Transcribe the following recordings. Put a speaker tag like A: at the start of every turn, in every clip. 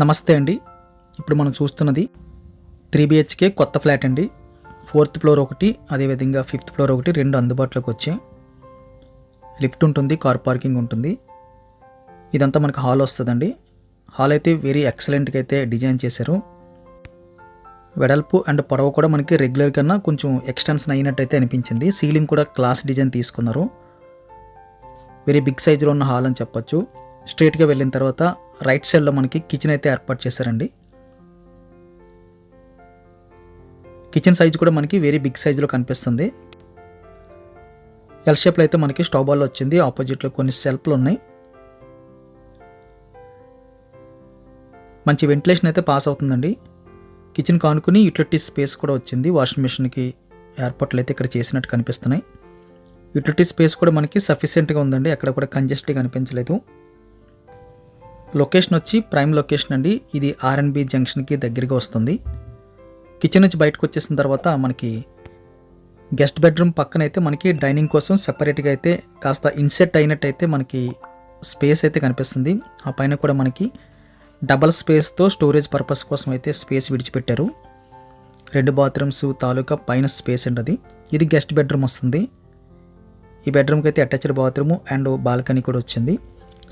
A: నమస్తే అండి. ఇప్పుడు మనం చూస్తున్నది త్రీ బిహెచ్కే కొత్త ఫ్లాట్ అండి. ఫోర్త్ ఫ్లోర్ ఒకటి అదేవిధంగా ఫిఫ్త్ ఫ్లోర్ ఒకటి రెండు అందుబాటులోకి వచ్చాయి. లిఫ్ట్ ఉంటుంది కార్ పార్కింగ్ ఉంటుంది. ఇదంతా మనకు హాల్ వస్తుందండి. హాల్ అయితే వెరీ ఎక్సలెంట్గా అయితే డిజైన్ చేశారు. వెడల్పు అండ్ పొడవు కూడా మనకి రెగ్యులర్ కన్నా కొంచెం ఎక్స్టెన్షన్ అయినట్టయితే అనిపించింది. సీలింగ్ కూడా క్లాస్ డిజైన్ తీసుకున్నారు. వెరీ బిగ్ సైజులో ఉన్న హాల్ అని చెప్పొచ్చు. స్ట్రేట్గా వెళ్ళిన తర్వాత రైట్ సైడ్లో మనకి కిచెన్ అయితే ఏర్పాటు చేశారండి. కిచెన్ సైజ్ కూడా మనకి వెరీ బిగ్ సైజులో కనిపిస్తుంది. ఎల్ షేప్లో అయితే మనకి స్టవ్ బాల్ వచ్చింది ఆపోజిట్లో కొన్ని సెల్ఫ్లు ఉన్నాయి. మంచి వెంటిలేషన్ అయితే పాస్ అవుతుందండి. కిచెన్ కానుకుని యూటిలిటీ స్పేస్ కూడా వచ్చింది వాషింగ్ మిషన్కి ఏర్పాట్లు అయితే ఇక్కడ చేసినట్టు కనిపిస్తున్నాయి. యూటిలిటీ స్పేస్ కూడా మనకి సఫిషియెంట్గా ఉందండి ఎక్కడ కూడా కంజెస్ట్గా కనిపించలేదు లొకేషన్ వచ్చి ప్రైమ్ లొకేషన్ అండి. ఇది ఆర్ఎన్బి జంక్షన్కి దగ్గరగా వస్తుంది. కిచెన్ నుంచి బయటకు వచ్చేసిన తర్వాత మనకి గెస్ట్ బెడ్రూమ్ పక్కన అయితే మనకి డైనింగ్ కోసం సెపరేట్గా అయితే కాస్త ఇన్సెట్ అయినట్టయితే మనకి స్పేస్ అయితే కనిపిస్తుంది. ఆ పైన కూడా మనకి డబల్ స్పేస్తో స్టోరేజ్ పర్పస్ కోసం అయితే స్పేస్ విడిచిపెట్టారు. రెండు బాత్రూమ్స్ తాలూకా పైన స్పేస్ అండి అది. ఇది గెస్ట్ బెడ్రూమ్ వస్తుంది. ఈ బెడ్రూమ్కి అయితే అటాచ్డ్ బాత్రూమ్ అండ్ బాల్కనీ కూడా వచ్చింది.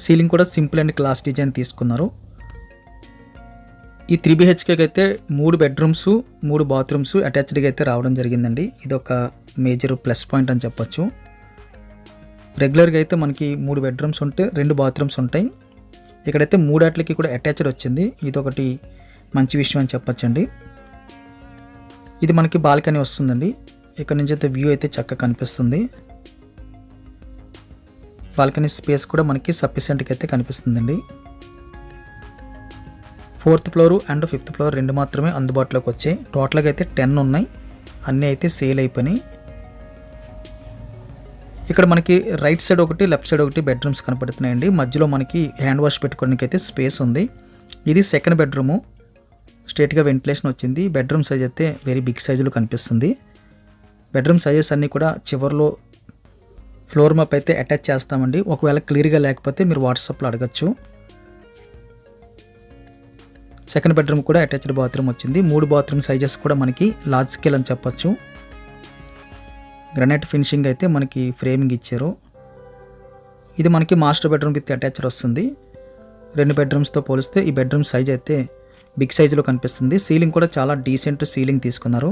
A: సీలింగ్ కూడా సింపుల్ అండ్ క్లాస్ డిజైన్ తీసుకున్నారు. ఈ త్రీ బిహెచ్కేకి అయితే మూడు బెడ్రూమ్స్ మూడు బాత్రూమ్స్ అటాచ్డ్గా అయితే రావడం జరిగిందండి. ఇది ఒక మేజర్ ప్లస్ పాయింట్ అని చెప్పొచ్చు. రెగ్యులర్గా అయితే మనకి మూడు బెడ్రూమ్స్ ఉంటే రెండు బాత్రూమ్స్ ఉంటాయి. ఇక్కడైతే మూడాట్లకి కూడా అటాచ్డ్ వచ్చింది. ఇది ఒకటి మంచి విషయం అని చెప్పొచ్చండి. ఇది మనకి బాల్కనీ వస్తుందండి. ఇక్కడ నుంచి అయితే వ్యూ అయితే చక్కగా కనిపిస్తుంది. బాల్కనీ స్పేస్ కూడా మనకి సఫిషియెంట్గా అయితే కనిపిస్తుందండి. Fourth floor and fifth floor రెండు మాత్రమే అందుబాటులోకి వచ్చాయి. టోటల్గా అయితే టెన్ ఉన్నాయి. అన్నీ అయితే సేల్ అయిపోయినాయి. ఇక్కడ మనకి రైట్ సైడ్ ఒకటి లెఫ్ట్ సైడ్ ఒకటి బెడ్రూమ్స్ కనపడుతున్నాయండి. మధ్యలో మనకి హ్యాండ్ వాష్ పెట్టుకోవడానికి అయితే స్పేస్ ఉంది. ఇది సెకండ్ బెడ్రూము స్ట్రేట్గా వెంటిలేషన్ వచ్చింది. బెడ్రూమ్ సైజ్ అయితే వెరీ బిగ్ సైజులో కనిపిస్తుంది. బెడ్రూమ్ సైజెస్ అన్నీ కూడా చివరిలో ఫ్లోర్ మ్యాప్ అయితే అటాచ్ చేస్తామండి. ఒకవేళ క్లియర్గా లేకపోతే మీరు వాట్సాప్లో అడగచ్చు. సెకండ్ బెడ్రూమ్ కూడా అటాచ్డ్ బాత్రూమ్ వచ్చింది. మూడు బాత్రూమ్ సైజెస్ కూడా మనకి లార్జ్ స్కేల్ అని చెప్పొచ్చు. గ్రనైట్ ఫినిషింగ్ అయితే మనకి ఫ్రేమింగ్ ఇచ్చారు. ఇది మనకి మాస్టర్ బెడ్రూమ్ విత్ అటాచ్డ్ వస్తుంది. రెండు బెడ్రూమ్స్తో పోలిస్తే ఈ బెడ్రూమ్ సైజ్ అయితే బిగ్ సైజులో కనిపిస్తుంది. సీలింగ్ కూడా చాలా డీసెంట్ సీలింగ్ తీసుకున్నారు.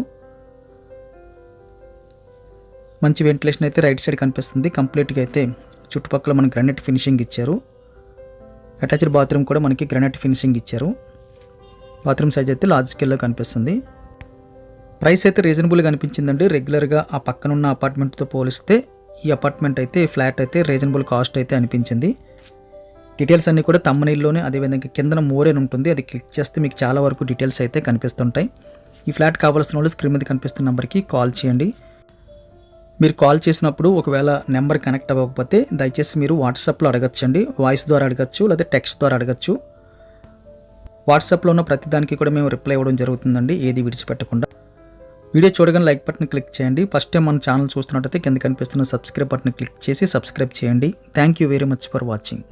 A: మంచి వెంటిలేషన్ అయితే రైట్ సైడ్ కనిపిస్తుంది. కంప్లీట్గా అయితే చుట్టుపక్కల మనకి గ్రానైట్ ఫినిషింగ్ ఇచ్చారు. అటాచ్డ్ బాత్రూమ్ కూడా మనకి గ్రానైట్ ఫినిషింగ్ ఇచ్చారు. బాత్రూమ్ సైజ్ అయితే లార్జ్ స్కేల్లో కనిపిస్తుంది. ప్రైస్ అయితే రీజనబుల్గా అనిపించిందండి. రెగ్యులర్గా ఆ పక్కన ఉన్న అపార్ట్మెంట్తో పోలిస్తే ఈ అపార్ట్మెంట్ అయితే ఫ్లాట్ అయితే రీజనబుల్ కాస్ట్ అయితే అనిపించింది. డీటెయిల్స్ అన్నీ కూడా తమ్మనీళ్ళలోనే అదేవిధంగా కిందన మోరేన్ ఉంటుంది. అది క్లిక్ చేస్తే మీకు చాలా వరకు డీటెయిల్స్ అయితే కనిపిస్తుంటాయి. ఈ ఫ్లాట్ కావాల్సిన వాళ్ళు స్క్రీన్ మీద కనిపిస్తున్న నెంబర్కి కాల్ చేయండి. మీరు కాల్ చేసినప్పుడు ఒకవేళ నెంబర్ కనెక్ట్ అవ్వకపోతే దయచేసి మీరు వాట్సాప్లో అడగచ్చండి. వాయిస్ ద్వారా అడగచ్చు లేదా టెక్స్ట్ ద్వారా అడగచ్చు. వాట్సాప్లో ఉన్న ప్రతిదానికి కూడా మేము రిప్లై ఇవ్వడం జరుగుతుందండి. ఏది విడిచిపెట్టకుండా. వీడియో చూడగానే లైక్ బటన్ క్లిక్ చేయండి. ఫస్ట్ టైం మన ఛానల్ చూస్తున్నట్టయితే కింద కనిపిస్తున్న సబ్స్క్రైబ్ బటన్ క్లిక్ చేసి సబ్స్క్రైబ్ చేయండి. Thank you very much for watching.